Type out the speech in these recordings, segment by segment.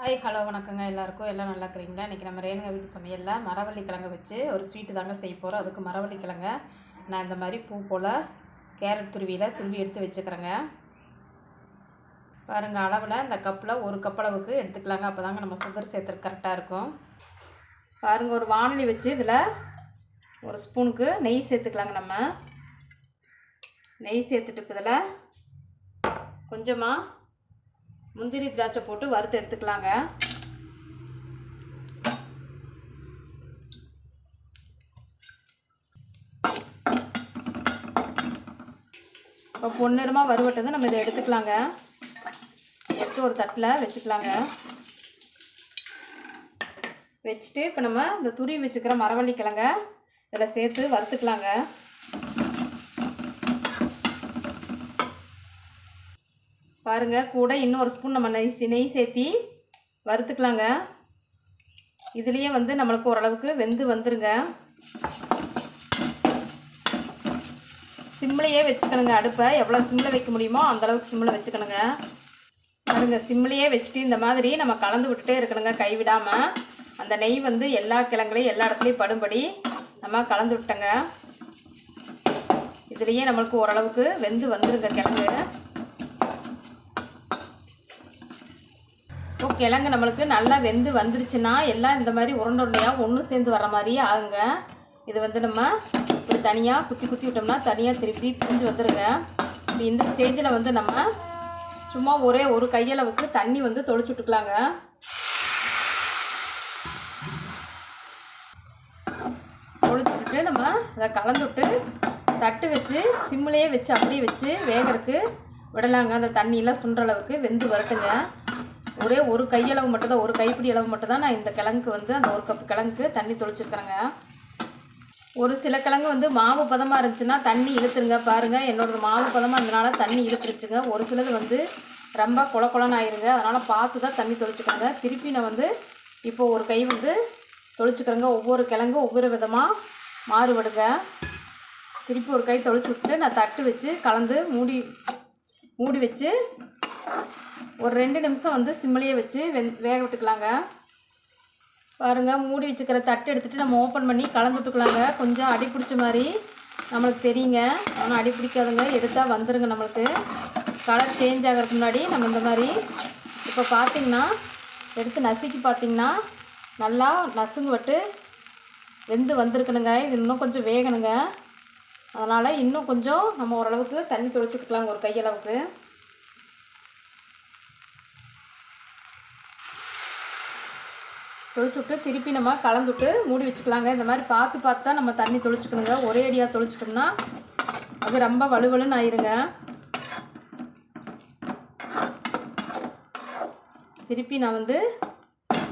Hi hello வணக்கங்க. எல்லாருக்கும் எல்லாம் நல்லா இருக்கிறீங்களா? இன்றைக்கி நம்ம ரேணுங்க வீட்டு சமையலில் மரவள்ளி கிழங்கு வச்சு ஒரு ஸ்வீட்டு தாங்க செய்ய போகிறோம் அதுக்கு மரவள்ளி கிழங்க நான் இந்த மாதிரி பூ போல் கேரட் துருவியில் துருவி எடுத்து வச்சுக்கிறேங்க. பாருங்கள் அளவில் இந்த கப்பில் ஒரு கப் அளவுக்கு எடுத்துக்கலாங்க. அப்போ தாங்க நம்ம சுகர் சேர்த்துறது கரெக்டாக இருக்கும். பாருங்கள் ஒரு வானொலி வச்சு இதில் ஒரு ஸ்பூனுக்கு நெய் சேர்த்துக்கலாங்க நம்ம. நெய் சேர்த்துட்டு இப்போ இதில் கொஞ்சமாக முந்திரி திராட்சை போட்டு வறுத்து எடுத்துக்கலாங்க. இப்போ பொன்னிறமாக வறுவட்டது நம்ம இதை எடுத்துக்கலாங்க. எடுத்து ஒரு தட்டில் வச்சுக்கலாங்க. வச்சுட்டு இப்போ நம்ம இந்த துருவி வச்சுக்கிற மரவள்ளி கிழங்க இதில் சேர்த்து வறுத்துக்கலாங்க. பாருங்க கூட இன்னும் ஒரு ஸ்பூன் நம்ம நெய் நெய் சேர்த்தி வறுத்துக்கலாங்க. இதுலேயே வந்து நம்மளுக்கு ஓரளவுக்கு வெந்து வந்துருங்க. சிம்லையே வச்சுக்கணுங்க அடுப்பை. எவ்வளோ சிம்மில் வைக்க முடியுமோ அந்தளவுக்கு சிம்மில் வச்சுக்கணுங்க. பாருங்க சிம்லையே வச்சுட்டு இந்த மாதிரி நம்ம கலந்து விட்டுட்டே இருக்கணுங்க கைவிடாமல் அந்த நெய் வந்து எல்லா கிழங்குலையும் எல்லா இடத்துலையும் படும்படி நம்ம கலந்து விட்டோங்க. இதுலேயே நம்மளுக்கு ஓரளவுக்கு வெந்து வந்துருங்க கிழங்கு. கிழங்கு நம்மளுக்கு நல்லா வெந்து வந்துருச்சுன்னா எல்லாம் இந்த மாதிரி உருண்டை உருண்டையாக ஒன்று சேர்ந்து வர மாதிரியே ஆகுங்க. இது வந்து நம்ம இப்படி தனியாக குத்தி குத்தி விட்டோம்னா தனியாக திருப்பி பிரிஞ்சு வந்துடுங்க இப்போ இந்த ஸ்டேஜில் வந்து நம்ம சும்மா ஒரே ஒரு கையளவுக்கு தண்ணி வந்து தொளிச்சு விட்டுக்கலாங்க. தொளிச்சு நம்ம அதை கலந்து விட்டு தட்டு வச்சு சிம்மிலேயே வச்சு அப்படியே வச்சு வேகறதுக்கு விடலாங்க. அந்த தண்ணியெல்லாம் சுண்டுற அளவுக்கு வெந்து வரட்டுங்க. ஒரே ஒரு கையளவு மட்டும் தான் ஒரு கைப்பிடி அளவு மட்டும் தான் நான் இந்த கிழங்குக்கு வந்து அந்த ஒரு கப் கிழங்குக்கு தண்ணி தொளிச்சிருக்கிறேங்க. ஒரு சில கிழங்கு வந்து மாவு பதமாக இருந்துச்சுன்னா தண்ணி இழுத்துருங்க. பாருங்கள் என்னோடய மாவு பதமாக இருந்தனால தண்ணி இழுத்துருச்சுங்க. ஒரு சிலது வந்து ரொம்ப குள குளன்னு ஆயிருங்க. அதனால் பார்த்து தான் தண்ணி தொளிச்சுக்கிறேங்க திருப்பி நான் வந்து இப்போது ஒரு கை வந்து தொளிச்சுக்கிறேங்க. ஒவ்வொரு கிழங்கு ஒவ்வொரு விதமாக மாறுபடுங்க. திருப்பி ஒரு கை தொளிச்சு விட்டு நான் தட்டு வச்சு கலந்து மூடி மூடி வச்சு ஒரு ரெண்டு நிமிஷம் வந்து சிம்மிலேயே வச்சு வெந் வேக விட்டுக்கலாங்க. பாருங்கள் மூடி வச்சுக்கிற தட்டு எடுத்துகிட்டு நம்ம ஓப்பன் பண்ணி கலந்து விட்டுக்கலாங்க. கொஞ்சம் அடி பிடிச்ச மாதிரி நம்மளுக்கு தெரியுங்க. ஆனால் அடி பிடிக்காதுங்க. எடுத்தால் வந்துடுங்க நம்மளுக்கு. கலர் சேஞ்ச் ஆகிறதுக்கு முன்னாடி நம்ம இந்த மாதிரி இப்போ பார்த்திங்கன்னா எடுத்து நசுக்கி பார்த்தீங்கன்னா நல்லா நசுங்கு விட்டு வெந்து வந்திருக்கணுங்க. இது இன்னும் கொஞ்சம் வேகணுங்க. அதனால் இன்னும் கொஞ்சம் நம்ம ஓரளவுக்கு தண்ணி தொளிச்சு விட்டுக்கலாங்க ஒரு கையளவுக்கு. தொளிச்சு விட்டு திருப்பி நம்ம கலந்துட்டு மூடி வச்சுக்கலாங்க. இந்த மாதிரி பார்த்து பார்த்து தான் நம்ம தண்ணி தொளிச்சுக்கணுங்க. ஒரே அடியாக தொளிச்சிட்டோம்னா அது ரொம்ப வலுவலுன்னு ஆயிருங்க. திருப்பி நான் வந்து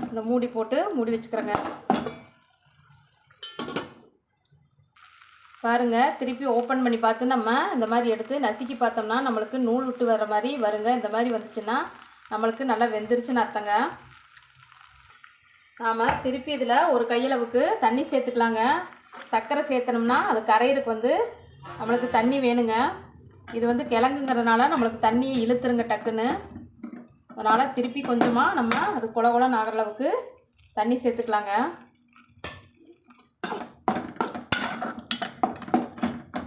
இந்த மூடி போட்டு மூடி வச்சுக்கிறேங்க. பாருங்க திருப்பி ஓப்பன் பண்ணி பார்த்து நம்ம இந்த மாதிரி எடுத்து நசுக்கி பார்த்தோம்னா நம்மளுக்கு நூல் விட்டு வர மாதிரி வருங்க. இந்த மாதிரி வந்துச்சுன்னா நம்மளுக்கு நல்லா வெந்துருச்சுன்னு அர்த்தங்க. நாம் திருப்பி இதில் ஒரு கையளவுக்கு தண்ணி சேர்த்துக்கலாங்க. சர்க்கரை சேர்த்தனோம்னா அது கரையிறதுக்கு வந்து நம்மளுக்கு தண்ணி வேணுங்க. இது வந்து கிழங்குங்கிறதுனால நம்மளுக்கு தண்ணியை இழுத்துருங்க டக்குன்னு. அதனால் திருப்பி கொஞ்சமாக நம்ம அது குல குலன்னு ஆகிற அளவுக்கு தண்ணி சேர்த்துக்கலாங்க.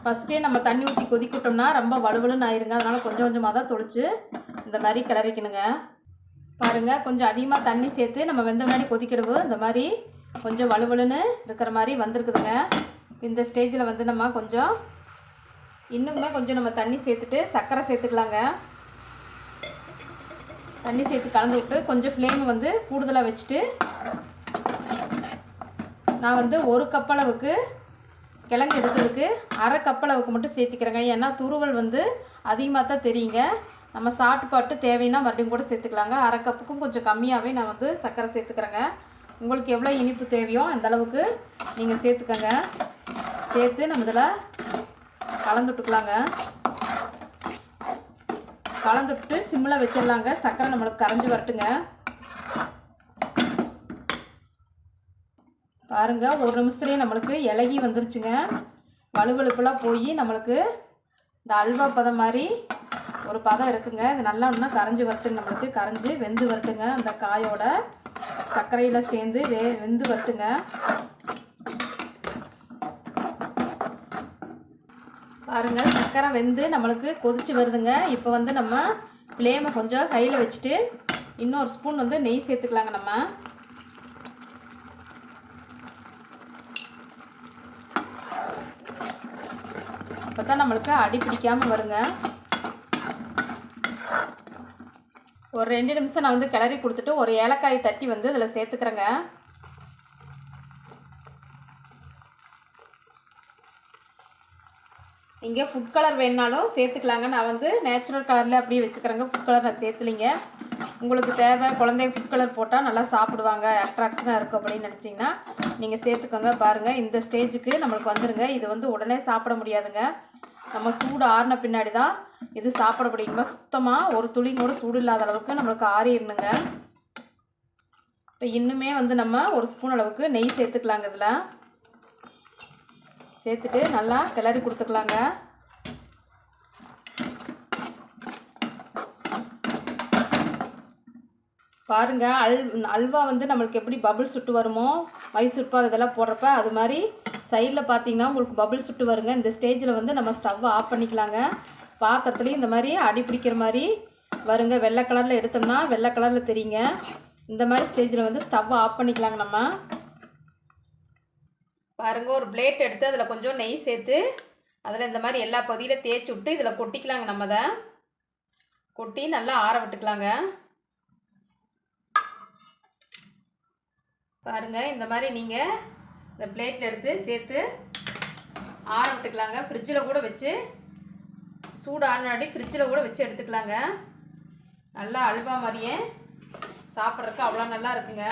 ஃபஸ்ட்டே நம்ம தண்ணி ஊற்றி கொதிக்கிட்டோம்னா ரொம்ப வலுவலுன்னு ஆயிருங்க. அதனால் கொஞ்சம் கொஞ்சமாக தான் தொளிச்சு இந்த மாதிரி கிளறிக்கணுங்க. பாருங்கள் கொஞ்சம் அதிகமாக தண்ணி சேர்த்து நம்ம வெந்த முன்னாடி கொதிக்கிடுவோம் இந்த மாதிரி கொஞ்சம் வலுவலுன்னு இருக்கிற மாதிரி வந்திருக்குதுங்க. இந்த ஸ்டேஜில் வந்து நம்ம கொஞ்சம் இன்னுமே கொஞ்சம் நம்ம தண்ணி சேர்த்துட்டு சர்க்கரை சேர்த்துக்கலாங்க. தண்ணி சேர்த்து கலந்து விட்டு கொஞ்சம் ஃப்ளேம் வந்து கூடுதலாக வச்சுட்டு நான் வந்து ஒரு கப் அளவுக்கு கிழங்கு எடுத்ததுக்கு அரை கப் அளவுக்கு மட்டும் சேர்த்திக்கிறேங்க. ஏன்னா துருவல் வந்து அதிகமாக தான் தெரியுங்க. நம்ம சாப்பிட்டு பாட்டு தேவைன்னா மறுபடியும் கூட சேர்த்துக்கலாங்க. அரை கப்புக்கும் கொஞ்சம் கம்மியாகவே நான் வந்து சர்க்கரை சேர்த்துக்கிறேங்க. உங்களுக்கு எவ்வளோ இனிப்பு தேவையோ அந்தளவுக்கு நீங்கள் சேர்த்துக்கங்க. சேர்த்து நம்ம இதில் கலந்து விட்டுக்கலாங்க. கலந்து விட்டு சிம்மில் வச்சிடலாங்க. சர்க்கரை நம்மளுக்கு கரைஞ்சி வரட்டுங்க. பாருங்க ஒரு நிமிஷத்துலேயே நம்மளுக்கு இலகி வந்துருச்சுங்க. வலுவழுப்பெல்லாம் போய் நம்மளுக்கு இந்த அல்வா பதம் மாதிரி ஒரு பதம் இருக்குங்க. இது நல்லா ஒன்றா கரைஞ்சி வரட்டுங்க நம்மளுக்கு. கரைஞ்சி வெந்து வரட்டுங்க. அந்த காயோட சர்க்கரையில் சேர்ந்து வே வெந்து வரட்டுங்க. பாருங்க சர்க்கரை வெந்து நம்மளுக்கு கொதிச்சு வருதுங்க. இப்போ வந்து நம்ம ஃப்ளேமை கொஞ்சம் கையில் வச்சுட்டு இன்னொரு ஸ்பூன் வந்து நெய் சேர்த்துக்கலாங்க நம்ம. அப்போ தான் நம்மளுக்கு அடி பிடிக்காமல் வருங்க. ஒரு ரெண்டு நிமிஷம் நான் வந்து கிளறி கொடுத்துட்டு ஒரு ஏலக்காய் தட்டி வந்து இதில் சேர்த்துக்கிறேங்க. இங்கே ஃபுட் கலர் வேணுனாலும் சேர்த்துக்கலாங்க. நான் வந்து நேச்சுரல் கலரில் அப்படியே வச்சுக்கிறேங்க. ஃபுட் கலர் நான் சேர்த்துலிங்க. உங்களுக்கு தேவை குழந்தைங்க ஃபுட் கலர் போட்டால் நல்லா சாப்பிடுவாங்க. அட்ராக்ஷனாக இருக்கும் அப்படின்னு நினச்சிங்கன்னா நீங்கள் சேர்த்துக்கோங்க பாருங்கள் இந்த ஸ்டேஜுக்கு நம்மளுக்கு வந்துருங்க. இது வந்து உடனே சாப்பிட முடியாதுங்க. நம்ம சூடு ஆறின பின்னாடி தான் இது சாப்பிட முடியுமா சுத்தமாக ஒரு துளி கூட சூடு இல்லாத அளவுக்கு நம்மளுக்கு ஆறிடணுங்க இப்போ இன்னுமே வந்து நம்ம ஒரு ஸ்பூன் அளவுக்கு நெய் சேர்த்துக்கலாங்க இதில். சேர்த்துட்டு நல்லா கிளறி கொடுத்துக்கலாங்க. பாருங்க அல் அல்வா வந்து நம்மளுக்கு எப்படி பபுள் சுட்டு வருமோ மைசூர்பாக் இதெல்லாம் போடுறப்ப அது மாதிரி சைடில் பார்த்தீங்கன்னா உங்களுக்கு பபுள் சுட்டு வருங்க. இந்த ஸ்டேஜில் வந்து நம்ம ஸ்டவ்வை ஆஃப் பண்ணிக்கலாங்க. பாத்திரத்துலேயும் இந்த மாதிரி அடி பிடிக்கிற மாதிரி வருங்க. வெள்ளை கலரில் எடுத்தோம்னா வெள்ளை கலரில் தெரியுங்க. இந்த மாதிரி ஸ்டேஜில் வந்து ஸ்டவ்வை ஆஃப் பண்ணிக்கலாங்க நம்ம. பாருங்க ஒரு பிளேட் எடுத்து அதில் கொஞ்சம் நெய் சேர்த்து அதில் இந்த மாதிரி எல்லா பகுதியிலும் தேய்ச்சி விட்டு இதில் கொட்டிக்கலாங்க நம்ம அதை. கொட்டி நல்லா ஆற விட்டுக்கலாங்க. பாருங்கள் இந்த மாதிரி நீங்கள் இந்த பிளேட்டில் எடுத்து சேர்த்து ஆற விட்டுக்கலாங்க. ஃப்ரிட்ஜில் கூட வச்சு சூடு ஆறினாடி ஃப்ரிட்ஜில் கூட வச்சு எடுத்துக்கலாங்க. நல்லா அல்வா மாதிரியே சாப்பிட்றதுக்கு அவ்வளோ நல்லா இருக்குங்க.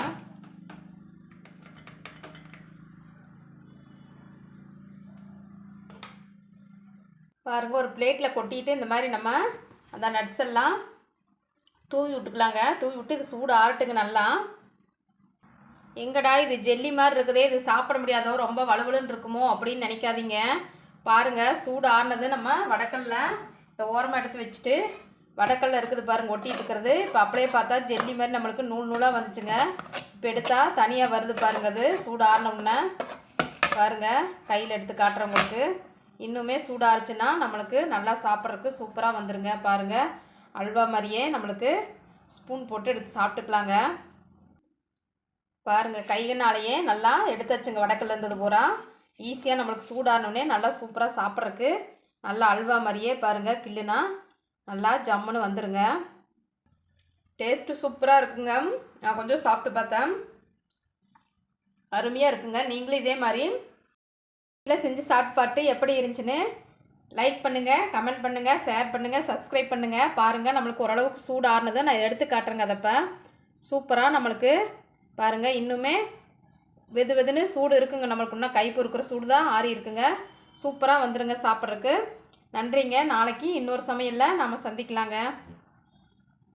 பாருங்க ஒரு பிளேட்டில் கொட்டிட்டு இந்த மாதிரி நம்ம அந்த நட்ஸ் எல்லாம் தூவி விட்டுக்கலாங்க. தூவி விட்டு இது சூடு ஆறட்டுங்க நல்லா. எங்கடா இது ஜெல்லி மாதிரி இருக்குதே இது சாப்பிட முடியாதோ ரொம்ப வலுவலுன்னு இருக்குமோ அப்படின்னு நினைக்காதீங்க. பாருங்க சூடு ஆறுனது நம்ம வடக்கல்ல இந்த ஓரமாக எடுத்து வச்சுட்டு வடக்கல்ல இருக்குது பாருங்க ஒட்டிட்டு இருக்கிறது. இப்போ அப்படியே பார்த்தா ஜெல்லி மாதிரி நம்மளுக்கு நூல் நூலாக வந்துச்சுங்க. இப்போ எடுத்தா தனியாக வருது பாருங்க அது சூடு ஆறினோம்னா பாருங்க கையில் எடுத்து காட்டுறவங்களுக்கு இன்னுமே சூடாருச்சுன்னா நம்மளுக்கு நல்லா சாப்பிட்றதுக்கு சூப்பராக வந்துருங்க பாருங்க. அல்வா மாதிரியே நம்மளுக்கு ஸ்பூன் போட்டு எடுத்து சாப்பிட்டுக்கலாங்க. பாருங்கள் கையினாலேயே நல்லா எடுத்து வச்சுங்க. வடக்கில் இருந்தது பூரா. ஈஸியாக நம்மளுக்கு சூடானோடனே நல்லா சூப்பராக சாப்பிட்றதுக்கு நல்லா அல்வா மாதிரியே பாருங்க கில்லுனா. நல்லா ஜம்முன்னு வந்துடுங்க டேஸ்ட்டு சூப்பராக இருக்குங்க. நான் கொஞ்சம் சாப்பிட்டு பார்த்தேன். அருமையாக இருக்குங்க. நீங்களும் இதே மாதிரி வீட்டில் செஞ்சு சாப்பிட்டு பார்த்து எப்படி இருந்துச்சுன்னு லைக் பண்ணுங்கள் கமெண்ட் பண்ணுங்கள் ஷேர் பண்ணுங்கள் சப்ஸ்கிரைப் பண்ணுங்கள் பாருங்கள் நம்மளுக்கு ஓரளவுக்கு சூடு ஆறுனதை நான் எடுத்து காட்டுறேங்க அதப்போ. சூப்பராக நம்மளுக்கு பாருங்கள் இன்னுமே வெது வெதுன்னு சூடு இருக்குங்க. நம்மளுக்கு இன்னும் கை பொறுக்கிற சூடு தான் ஆறி இருக்குங்க. சூப்பராக வந்துடுங்க சாப்பிட்றதுக்கு. நன்றிங்க. நாளைக்கு இன்னொரு சமையலில் நாம் சந்திக்கலாங்க.